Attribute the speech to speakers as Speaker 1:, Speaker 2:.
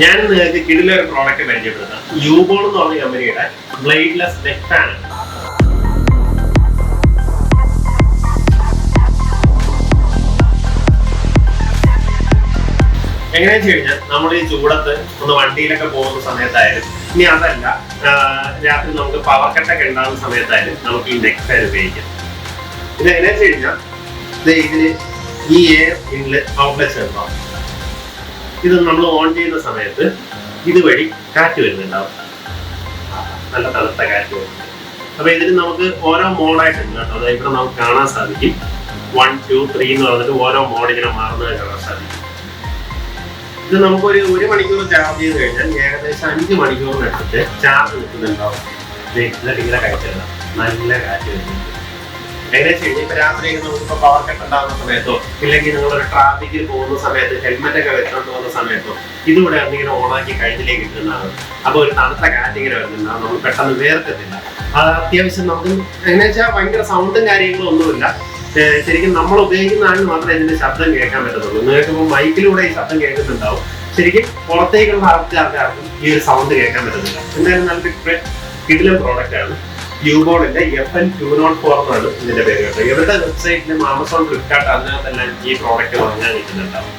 Speaker 1: ഞാൻ നിങ്ങൾക്ക് കിടിലെ ഒരു പ്രോഡക്റ്റ് പരിചയപ്പെടുത്താം. യൂബോൾ എന്ന് പറഞ്ഞ കമ്പനിയുടെ ബ്ലേഡ്ലെസ് നെക്ക് ഫാൻ എങ്ങനെയാണെന്ന് വെച്ച് കഴിഞ്ഞാൽ നമ്മൾ ഈ ചൂടത്ത് ഒന്ന് വണ്ടിയിലൊക്കെ പോകുന്ന സമയത്തായാലും ഇനി അതല്ല രാത്രി നമുക്ക് പവർ കട്ടൊക്കെ ഉണ്ടാകുന്ന സമയത്തായാലും നമുക്ക് ഈ നെക്ക് ഫാൻ ഉപയോഗിക്കാം. ഇത് എങ്ങനെയാണെന്ന് വെച്ച് കഴിഞ്ഞാൽ ഇതിന് ഈ എയർ ഇൻലെറ്റ് ഔട്ട്ലെറ്റ് ഉണ്ടാവും ഇത് നമ്മൾ ഓൺ ചെയ്യുന്ന സമയത്ത് ഇതുവഴി കാറ്റ് വരുന്നുണ്ടാവും. നല്ല തണുത്ത കാറ്റ് വരുന്നുണ്ട്. അപ്പൊ ഇതിന് നമുക്ക് ഓരോ മോഡായിട്ടുണ്ട് കേട്ടോ. അതായത് ഇവിടെ നമുക്ക് കാണാൻ സാധിക്കും. വൺ ടു ത്രീ എന്ന് പറഞ്ഞിട്ട് ഓരോ മോഡ് ഇങ്ങനെ മാറുന്നത് കാണാൻ സാധിക്കും. ഇത് നമുക്ക് ഒരു ഒരു മണിക്കൂർ ചാർജ് ചെയ്ത് കഴിഞ്ഞാൽ ഏകദേശം അഞ്ച് മണിക്കൂറിനടുത്ത് ചാർജ് നിൽക്കുന്നുണ്ടാവും നല്ല കാറ്റ് വരുന്നുണ്ട്. ഏകദേശം കഴിഞ്ഞ് ഇപ്പൊ രാത്രിയൊക്കെ നമുക്കിപ്പോ പവർ കട്ട് ഉണ്ടാകുന്ന സമയത്തോ ഇല്ലെങ്കിൽ നിങ്ങൾ ഒരു ട്രാഫിക്കിൽ പോകുന്ന സമയത്ത് ഹെൽമെറ്റ് ഒക്കെ വെച്ചോണ്ട് പോകുന്ന സമയത്തോ ഇതിവിടെ ഇങ്ങനെ ഓണാക്കി കഴിഞ്ഞിലേക്ക് ഇട്ടുന്നതാണ് അപ്പൊ ഒരു തണുത്ത കാറ്റ് ഇങ്ങനെ നമ്മൾ പെട്ടെന്ന് വേർക്കത്തില്ല. അത് അത്യാവശ്യം നമുക്ക് എങ്ങനെ വെച്ചാൽ ഭയങ്കര സൗണ്ടും കാര്യങ്ങളും ഒന്നുമില്ല. ശരിക്കും നമ്മൾ ഉപയോഗിക്കുന്ന ആളിന് മാത്രമേ ഇതിന്റെ ശബ്ദം കേൾക്കാൻ പറ്റത്തുള്ളൂ. നിങ്ങൾക്ക് മൈക്കിലൂടെ ഈ ശബ്ദം കേൾക്കുന്നുണ്ടാവും. ശരിക്കും പുറത്തേക്കുള്ള ആൾക്കാർക്കാർക്കും ഈ ഒരു സൗണ്ട് കേൾക്കാൻ പറ്റത്തില്ല. എന്തായാലും നല്ലൊരു കിടിലൻ പ്രോഡക്റ്റ് ആണ്. യൂബോണിന്റെ F N two note four എന്നാണ് ഇതിന്റെ പേര് കേട്ടോ. ഇവരുടെ വെബ്സൈറ്റിലും ആമസോൺ ഫ്ലിപ്കാർട്ട് അതിനകത്തെല്ലാം ഈ പ്രോഡക്റ്റ് വാങ്ങാൻ കിട്ടുന്നുണ്ടാവും